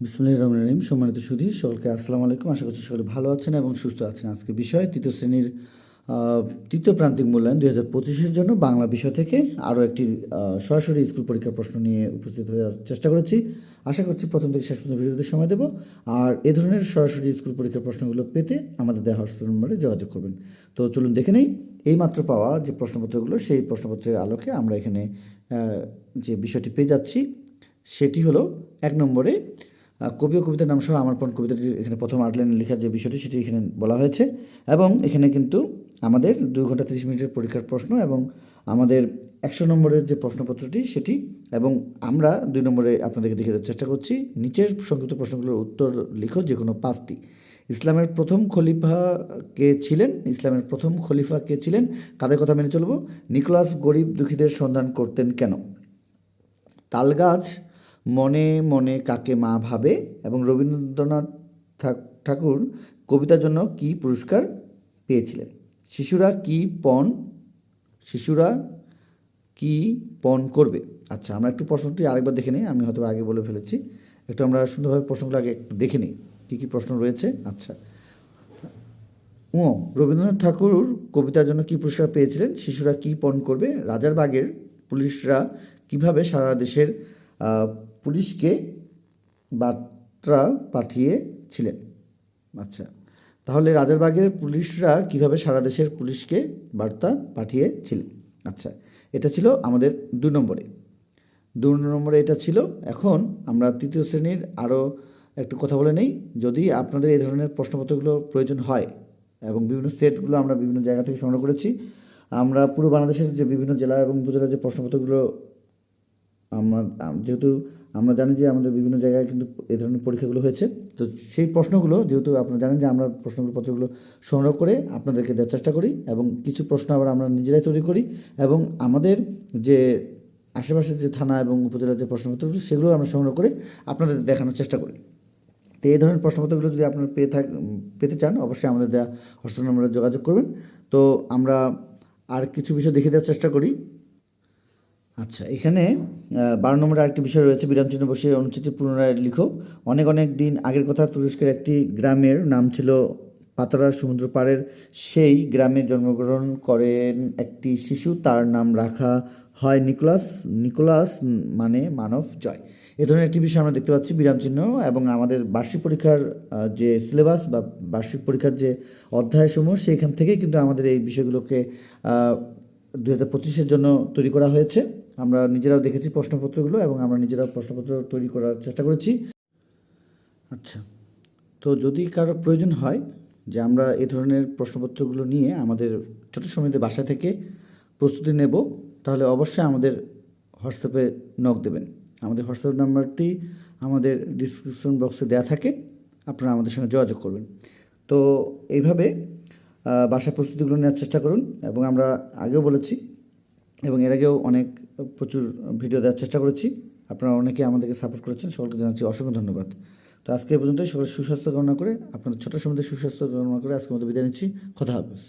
বিসমুল্লাহ রহমান রহিম। সম্মানিত সুধী, সকলকে আসসালামু আলাইকুম। আশা করছি সকলে ভালো আছেন এবং সুস্থ আছেন। আজকে বিষয়, তৃতীয় শ্রেণির তৃতীয় প্রান্তিক মূল্যায়ন দুই হাজার পঁচিশের জন্য বাংলা বিষয় থেকে আরও একটি সরাসরি স্কুল পরীক্ষার প্রশ্ন নিয়ে উপস্থিত হওয়ার চেষ্টা করেছি। আশা করছি প্রথম থেকে শেষ পর্যন্ত ভিডিওতে সময় দেবো। আর এ ধরনের সরাসরি স্কুল পরীক্ষার প্রশ্নগুলো পেতে আমাদের দেওয়া হোয়াটসঅ্যাপ নম্বরে যোগাযোগ করবেন। তো চলুন দেখে নেই, এইমাত্র পাওয়া যে প্রশ্নপত্রগুলো, সেই প্রশ্নপত্রের আলোকে আমরা এখানে যে বিষয়টি পেয়ে যাচ্ছি, সেটি হলো এক নম্বরে কবি ও কবিতার নাম সহ আমার পণ কবিতাটি এখানে প্রথম আট লাইনে লেখার যে বিষয়টি সেটি এখানে বলা হয়েছে। এবং এখানে কিন্তু আমাদের দুই ঘণ্টা তিরিশ মিনিটের পরীক্ষার প্রশ্ন এবং আমাদের একশো নম্বরের যে প্রশ্নপত্রটি সেটি এবং আমরা দুই নম্বরে আপনাদেরকে দেখে দেওয়ার চেষ্টা করছি। নিচের সংক্ষিপ্ত প্রশ্নগুলোর উত্তর লিখো, যে কোনো পাঁচটি। ইসলামের প্রথম খলিফা কে ছিলেন? ইসলামের প্রথম খলিফা কে ছিলেন? কাদের কথা মেনে চলব? নিকোলাস গরিব দুঃখীদের সন্ধান করতেন কেন? তালগাছ মনে মনে কাকে মা ভাবে এবং রবীন্দ্রনাথ ঠাকুর কবিতার জন্য কি পুরস্কার পেয়েছিলেন? শিশুরা কি পণ শিশুরা কি পণ করবে? আচ্ছা আমরা একটু প্রশ্নটি আরেকবার দেখে নিই, আমি হয়তো আগে বলে ফেলেছি। একটু আমরা সুন্দরভাবে প্রশ্নগুলো আগে একটু দেখে নিই, কী কী প্রশ্ন রয়েছে? আচ্ছা। ও রবীন্দ্রনাথ ঠাকুর কবিতার জন্য কি পুরস্কার পেয়েছিলেন? শিশুরা কি পণ করবে? রাজার বাগের পুলিশরা কীভাবে সারা দেশের পুলিশকে বার্তা পাঠিয়েছিলেন। আচ্ছা তাহলে রাজারবাগের পুলিশরা কীভাবে সারা দেশের পুলিশকে বার্তা পাঠিয়েছিলেন? আচ্ছা এটা ছিল আমাদের দুই নম্বরে। দুই নম্বরে এটা ছিল, এখন আমরা তৃতীয় শ্রেণির আরও একটু কথা বলে নেই। যদি আপনাদের এই ধরনের প্রশ্নপত্রগুলো প্রয়োজন হয় এবং বিভিন্ন সেটগুলো আমরা বিভিন্ন জায়গা থেকে সংগ্রহ করেছি, আমরা পুরো বাংলাদেশের যে বিভিন্ন জেলা এবং উপজেলার যে প্রশ্নপত্রগুলো আমরা যেহেতু আমরা জানি যে আমাদের বিভিন্ন জায়গায় কিন্তু এই ধরনের পরীক্ষাগুলো হয়েছে, তো সেই প্রশ্নগুলো, যেহেতু আপনারা জানেন যে আমরা প্রশ্নগুলো, পত্রগুলো সংগ্রহ করে আপনাদেরকে দেওয়ার চেষ্টা করি এবং কিছু প্রশ্ন আবার আমরা নিজেরাই তৈরি করি এবং আমাদের যে আশেপাশের যে থানা এবং উপজেলার যে প্রশ্নপত্রগুলো, সেগুলো আমরা সংগ্রহ করে আপনাদের দেখানোর চেষ্টা করি। তো এই ধরনের প্রশ্নপত্রগুলো যদি আপনারা পেয়ে থাক, পেতে চান, অবশ্যই আমাদের দেওয়া হোয়াটসঅ্যাপ নম্বরে যোগাযোগ করবেন। তো আমরা আর কিছু বিষয় দেখে দেওয়ার চেষ্টা করি। আচ্ছা এখানে বারো নম্বরে আরেকটি বিষয় রয়েছে। বিরামচিহ্ন বসে অনুচ্ছেদটি পুনরায় লিখো। অনেক অনেক দিন আগের কথা তুরস্কের একটি গ্রামের নাম ছিল পাতারা সমুদ্র পাড়ের। সেই গ্রামে জন্মগ্রহণ করেন একটি শিশু। তার নাম রাখা হয় নিকোলাস। নিকোলাস মানে মানব জয়। এ ধরনের একটি বিষয় আমরা দেখতে পাচ্ছি বিরামচিহ্ন এবং আমাদের বার্ষিক পরীক্ষার যে সিলেবাস বা বার্ষিক পরীক্ষার যে অধ্যায়সমূহ, সেইখান থেকে কিন্তু আমাদের এই বিষয়গুলোকে দু হাজার পঁচিশের জন্য তৈরি করা হয়েছে। আমরা নিজেরাও দেখেছি প্রশ্নপত্রগুলো এবং আমরা নিজেরাও প্রশ্নপত্র তৈরি করার চেষ্টা করেছি। আচ্ছা তো যদি কারও প্রয়োজন হয় যে আমরা এই ধরনের প্রশ্নপত্রগুলো নিয়ে আমাদের ছোটো সময়তে বাসা থেকে প্রস্তুতি নেব, তাহলে অবশ্যই আমাদের হোয়াটসঅ্যাপে নক দেবেন। আমাদের হোয়াটসঅ্যাপ নাম্বারটি আমাদের ডিসক্রিপশন বক্সে দেওয়া থাকে, আপনারা আমাদের সঙ্গে যোগাযোগ করবেন। তো এইভাবে বাসা প্রস্তুতিগুলো নেওয়ার চেষ্টা করুন এবং আমরা আগেও বলেছি এবং এর আগেও অনেক প্রচুর ভিডিও দেওয়ার চেষ্টা করেছি। আপনারা অনেকে আমাদেরকে সাপোর্ট করেছেন, সকলকে জানাচ্ছি অসংখ্য ধন্যবাদ। তো আজকে পর্যন্ত সকলের সুস্বাস্থ্য কামনা করে আপনার ছোটো সময় সুস্বাস্থ্য কামনা করে আজকের মধ্যে বিদায় নিচ্ছি। কথা হাফেজ।